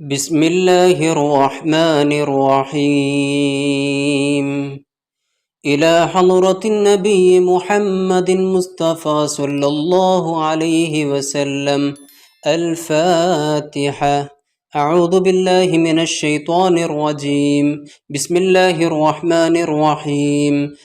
بسم الله الرحمن الرحيم. إلى حضرة النبي محمد مصطفى صلى الله عليه وسلم. الفاتحة. أعوذ بالله من الشيطان الرجيم. بسم الله الرحمن الرحيم.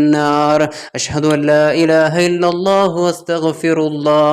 النار. أشهد أن لا إله إلا الله وأستغفر الله.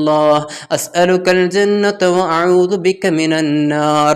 الله. أسألك الجنة وأعوذ بك من النار.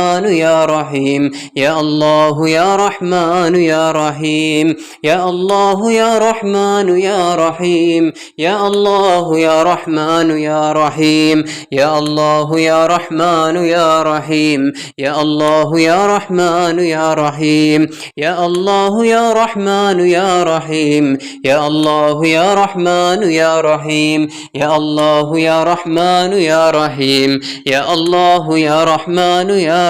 رحمن يا رحيم يا الله يا رحمن يا رحيم يا الله يا رحمن يا رحيم يا الله يا رحمن يا رحيم يا الله يا رحمن يا رحيم يا الله يا رحمن يا رحيم يا الله يا رحمن يا رحيم يا الله يا رحمن يا رحيم يا الله يا رحمن يا رحيم يا الله يا رحمن يا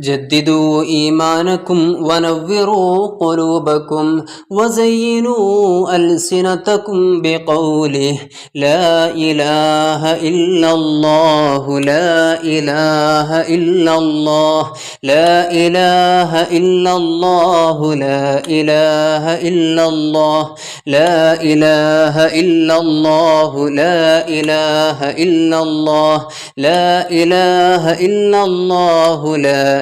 جددوا إيمانكم ونوروا قلوبكم وزينوا ألسنتكم بقوله لا إله إلا الله لا إله إلا الله لا إله إلا الله لا إله إلا الله لا إله إلا الله لا إله إلا الله لا إله إلا الله لا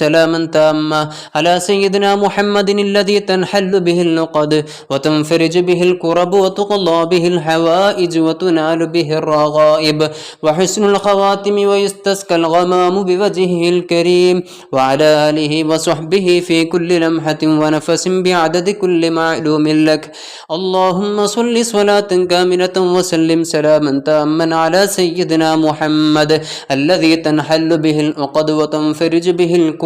سلاما تاما على سيدنا محمد الذي تنحل به النقد وتنفرج به الكرب وتقضى به الحوائج وتنال به الرغائب وحسن الخواتم ويستسقى الغمام بوجهه الكريم وعلى آله وصحبه في كل لمحة ونفس بعدد كل معلوم لك. اللهم صل صلاة كاملة وسلم سلاما تاما على سيدنا محمد الذي تنحل به العقد وتنفرج به الكرب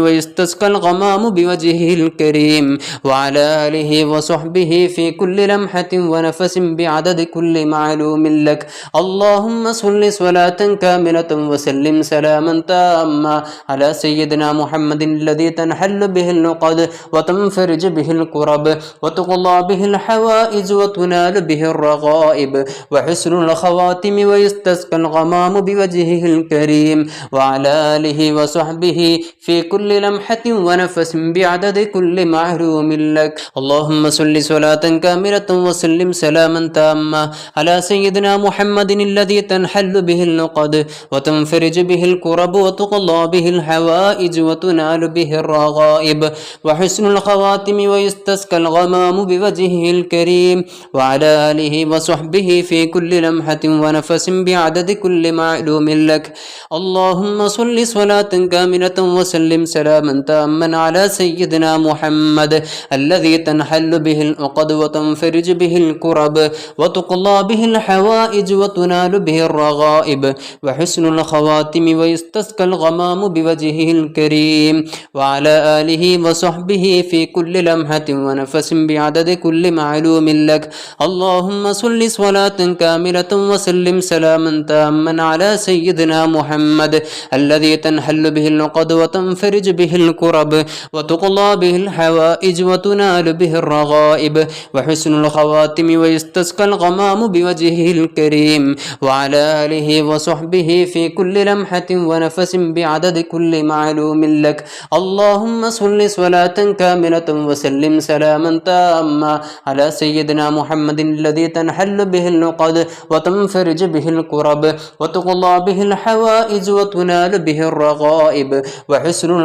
ويستسقى الغمام بوجهه الكريم وعلى آله وصحبه في كل لمحة ونفس بعدد كل معلوم لك. اللهم صل صلاة كاملة وسلم سلاما تاما على سيدنا محمد الذي تنحل به العقد وتنفرج به الكرب وتقضى به الحوائج وتنال به الرغائب. وحسن الخواتم ويستسقى الغمام بوجهه الكريم وعلى آله وصحبه في كل لمحة ونفس بعدد كل محروم لك. اللهم صل صلاة كاملة وسلم سلاما تاما على سيدنا محمد الذي تنحل به النقد وتنفرج به الكرب وتقضى به الحوائج وتنال به الرغائب. وحسن الخواتم ويستسقى الغمام بوجهه الكريم وعلى آله وصحبه في كل لمحة ونفس بعدد كل معلوم لك. اللهم صل صلاة كاملة وسلم سلاما تاما على سيدنا محمد الذي تنحل به العقد وتنفرج به الكرب وتقضى به الحوائج وتنال به الرغائب وحسن الخواتم ويستسقى الغمام بوجهه الكريم وعلى آله وصحبه في كل لمحة ونفس بعدد كل معلوم لك. اللهم صل صلاة كاملة وسلم سلاما تاما على سيدنا محمد الذي تنحل به العقد وتنفرج به الكرب وتقضى به الحوائج وتنال به الرغائب وحسن الخواتم ويستسقى الغمام بوجهه الكريم وعلى آله وصحبه في كل لمحة ونفس بعدد كل معلوم لك. اللهم صل صلاة كاملة وسلم سلاما تاما على سيدنا محمد الذي تنحل به العقد وتنفرج به الكرب وتقضى به الحوائج وتنال به الرغائب وحسن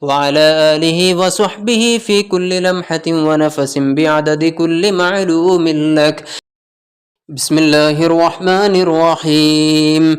وعلى آله وصحبه في كل لمحة ونفس بعدد كل معلوم لك. بسم الله الرحمن الرحيم.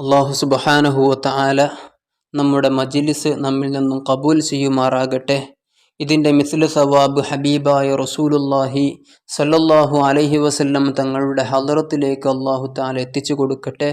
അള്ളാഹു സുബഹാനഹുവത്ത ആല നമ്മുടെ മജിലിസ് നമ്മിൽ നിന്നും കബൂൽ ചെയ്യുമാറാകട്ടെ. ഇതിന്റെ മിസ്ലു സവാബ് ഹബീബായ റസൂലുല്ലാഹി സല്ലല്ലാഹു അലൈഹി വസല്ലം തങ്ങളുടെ ഹദറത്തിലേക്ക് അള്ളാഹു താല എത്തിച്ചു കൊടുക്കട്ടെ.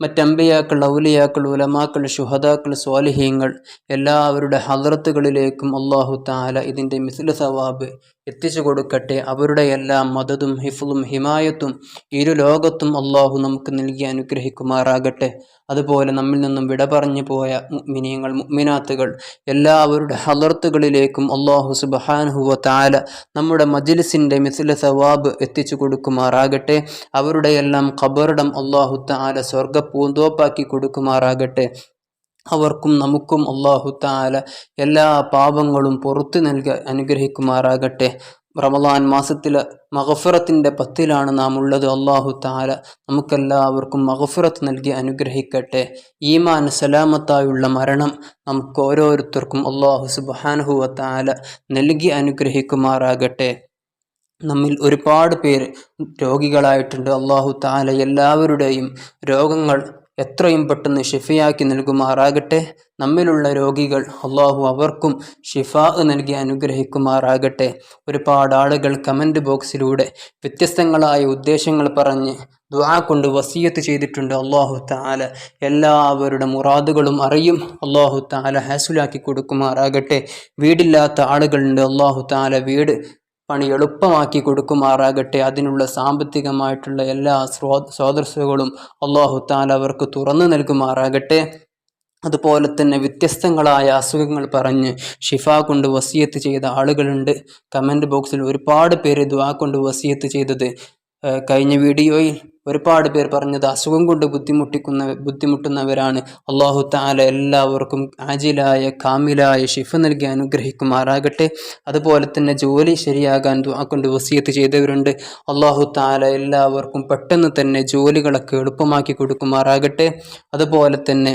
മറ്റമ്പയാക്കൾ ഔലിയാക്കൾ ഉലമാക്കൾ ഷുഹദാക്കൾ സ്വാലിഹീങ്ങൾ എല്ലാവരുടെ ഹദ്രത്തുകളിലേക്കും അള്ളാഹു താല ഇതിന്റെ മിസ്ലു സവാബ് എത്തിച്ചു കൊടുക്കട്ടെ. അവരുടെ എല്ലാ മദതും ഹിഫും ഹിമായത്തും ഇരു ലോകത്തും അള്ളാഹു നമുക്ക് നൽകി അനുഗ്രഹിക്കുമാറാകട്ടെ. അതുപോലെ നമ്മിൽ നിന്നും വിട പറഞ്ഞു പോയ മിനിയങ്ങൾ മിനാത്തുകൾ എല്ലാവരുടെ ഹലർത്തുകളിലേക്കും അള്ളാഹു സുബഹാനുഹുവ താല നമ്മുടെ മജിലിസിന്റെ മിസില സവാബ് എത്തിച്ചു കൊടുക്കുമാറാകട്ടെ. അവരുടെ എല്ലാം ഖബറിടം അള്ളാഹു താല സ്വർഗ പൂന്തോപ്പാക്കി കൊടുക്കുമാറാകട്ടെ. അവർക്കും നമുക്കും അള്ളാഹു താല എല്ലാ പാപങ്ങളും പുറത്തു നൽകി അനുഗ്രഹിക്കുമാറാകട്ടെ. റമദാൻ മാസത്തിൽ മഹഫുറത്തിന്റെ പത്തിലാണ് നാം ഉള്ളത്. അള്ളാഹു താല നമുക്കെല്ലാവർക്കും മഹഫുറത്ത് നൽകി അനുഗ്രഹിക്കട്ടെ. ഈമാൻ സലാമത്തായുള്ള മരണം നമുക്ക് ഓരോരുത്തർക്കും അള്ളാഹു സുബാനഹുവ താല നൽകി അനുഗ്രഹിക്കുമാറാകട്ടെ. നമ്മിൽ ഒരുപാട് പേര് രോഗികളായിട്ടുണ്ട്. അള്ളാഹു താല എല്ലാവരുടെയും രോഗങ്ങൾ എത്രയും പെട്ടെന്ന് ഷിഫയാക്കി നൽകുമാറാകട്ടെ. നമ്മിലുള്ള രോഗികൾ അള്ളാഹു അവർക്കും ഷിഫാ നൽകി അനുഗ്രഹിക്കുമാറാകട്ടെ. ഒരുപാട് ആളുകൾ കമന്റ് ബോക്സിലൂടെ വ്യത്യസ്തങ്ങളായ ഉദ്ദേശങ്ങൾ പറഞ്ഞ് ദ്വാ കൊണ്ട് വസീയത്ത് ചെയ്തിട്ടുണ്ട് അള്ളാഹു താല എല്ലാവരുടെ മുറാദുകളും അറിയും അള്ളാഹു താല ഹാസുലാക്കി കൊടുക്കുമാറാകട്ടെ. വീടില്ലാത്ത ആളുകളുണ്ട് അള്ളാഹു താല വീട് പണി എളുപ്പമാക്കി കൊടുക്കുമാറാകട്ടെ. അതിനുള്ള സാമ്പത്തികമായിട്ടുള്ള എല്ലാ സ്രോ സ്രോതസ്സുകളും അള്ളാഹു താല അവർക്ക് തുറന്നു നൽകുമാറാകട്ടെ. അതുപോലെ തന്നെ വ്യത്യസ്തങ്ങളായ അസുഖങ്ങൾ പറഞ്ഞ് ഷിഫ കൊണ്ട് വസിയത്ത് ചെയ്ത ആളുകളുണ്ട്. കമന്റ് ബോക്സിൽ ഒരുപാട് പേര് ദ്വാ കൊണ്ട് വസിയത്ത് ചെയ്തത്. കഴിഞ്ഞ വീഡിയോയിൽ ഒരുപാട് പേർ പറഞ്ഞത് അസുഖം കൊണ്ട് ബുദ്ധിമുട്ടിക്കുന്ന ബുദ്ധിമുട്ടുന്നവരാണ്. അള്ളാഹു താല എല്ലാവർക്കും ആജിലായ കാമിലായ ഷിഫ നൽകി അനുഗ്രഹിക്കുമാറാകട്ടെ. അതുപോലെ തന്നെ ജോലി ശരിയാകാൻ കൊണ്ട് വസിയത്ത് ചെയ്തവരുണ്ട്. അള്ളാഹു താല എല്ലാവർക്കും പെട്ടെന്ന് തന്നെ ജോലികളൊക്കെ എളുപ്പമാക്കി കൊടുക്കുമാറാകട്ടെ. അതുപോലെ തന്നെ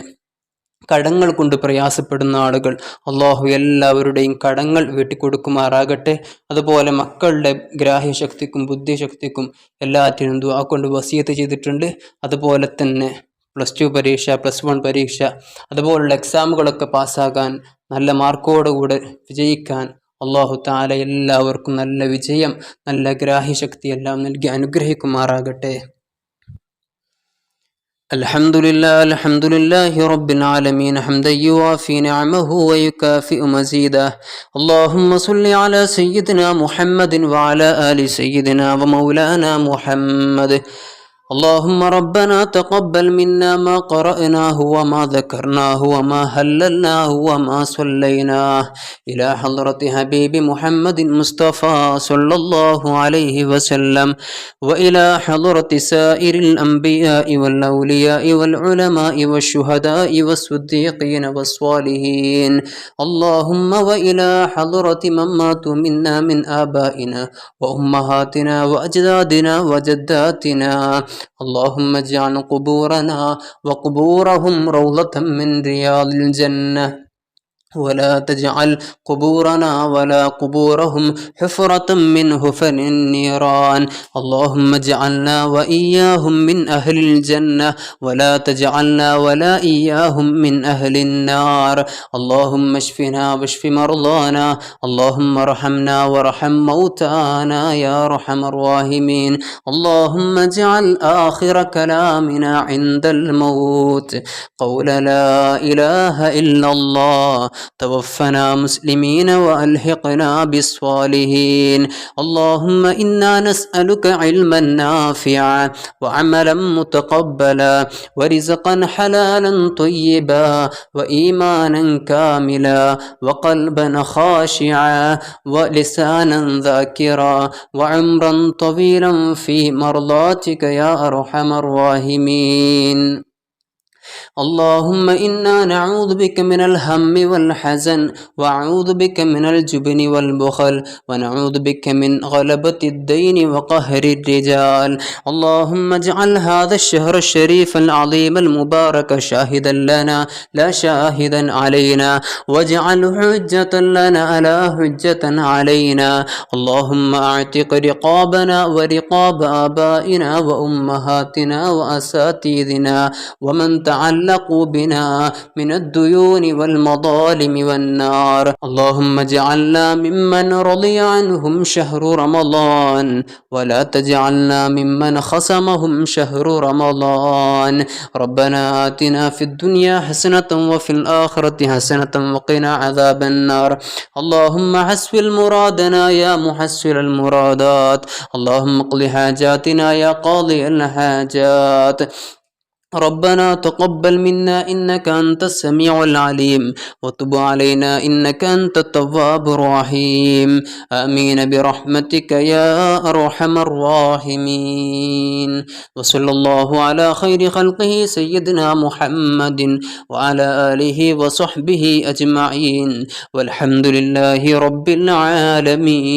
കടങ്ങൾ കൊണ്ട് പ്രയാസപ്പെടുന്ന ആളുകൾ. അള്ളാഹു എല്ലാവരുടെയും കടങ്ങൾ വീട്ടിക്കൊടുക്കുമാറാകട്ടെ. അതുപോലെ മക്കളുടെ ഗ്രാഹ്യശക്തിക്കും ബുദ്ധിശക്തിക്കും എല്ലാറ്റിനും ദുവാ കൊണ്ട് വസിയത്ത് ചെയ്തിട്ടുണ്ട്. അതുപോലെ തന്നെ പ്ലസ് ടു പരീക്ഷ പ്ലസ് വൺ പരീക്ഷ അതുപോലുള്ള എക്സാമുകളൊക്കെ പാസ്സാകാൻ നല്ല മാർക്കോടുകൂടെ വിജയിക്കാൻ അള്ളാഹു താല എല്ലാവർക്കും നല്ല വിജയം നല്ല ഗ്രാഹ്യശക്തി എല്ലാം നൽകി അനുഗ്രഹിക്കുമാറാകട്ടെ. الحمد لله الحمد لله رب العالمين حمدا يوافي نعمه ويكافئ مزيده. اللهم صل على سيدنا محمد وعلى آل سيدنا ومولانا محمد. اللهم ربنا تقبل منا ما قرأناه وما ذكرناه وما هللناه وما صليناه. إلى حضرة حبيب محمد مصطفى صلى الله عليه وسلم. وإلى حضرة سائر الأنبياء والأولياء والعلماء والشهداء والصديقين والصالحين. اللهم وإلى حضرة من ماتوا منا من آبائنا وأمهاتنا وأجدادنا وجداتنا. اللهم اجعل قبورنا وقبورهم روضة من رياض الجنة. ولا تجعل قبورنا ولا قبورهم حفرة من حفر النيران. اللهم اجعلنا وإياهم من أهل الجنة ولا تجعلنا ولا إياهم من أهل النار. اللهم اشفنا واشف مرضانا. اللهم ارحمنا وارحم موتانا يا أرحم الراحمين. اللهم اجعل آخر كلامنا عند الموت. قول لا إله إلا الله. توفنا مسلمين وألحقنا بالصالحين. اللهم إنا نسألك علما نافعا وعملا متقبلا ورزقا حلالا طيبا وإيمانا كاملا وقلبا خاشعا ولسانا ذاكرا وعمرا طويلا في مرضاتك يا أرحم الراحمين. اللهم إنا نعوذ بك من الهم والحزن وأعوذ بك من الجبن والبخل ونعوذ بك من غلبة الدين وقهر الرجال. اللهم اجعل هذا الشهر الشريف العظيم المبارك شاهدا لنا لا شاهدا علينا. واجعله حجة لنا لا حجة علينا. اللهم أعتق رقابنا ورقاب آبائنا وأمهاتنا وأساتذنا ومن تعلقوا بنا من الديون والمظالم والنار. اللهم اجعلنا ممن رضي عنهم شهر رمضان ولا تجعلنا ممن خصمهم شهر رمضان. ربنا آتنا في الدنيا حسنة وفي الآخرة حسنة وقنا عذاب النار. اللهم حسن مرادنا يا محسن المرادات. اللهم اقض حاجاتنا يا قاضي الحاجات. ربنا تقبل منا إنك أنت السميع العليم وتب علينا إنك أنت التواب الرحيم. آمين برحمتك يا أرحم الراحمين. وصلى الله على خير خلقه سيدنا محمد وعلى آله وصحبه أجمعين. والحمد لله رب العالمين.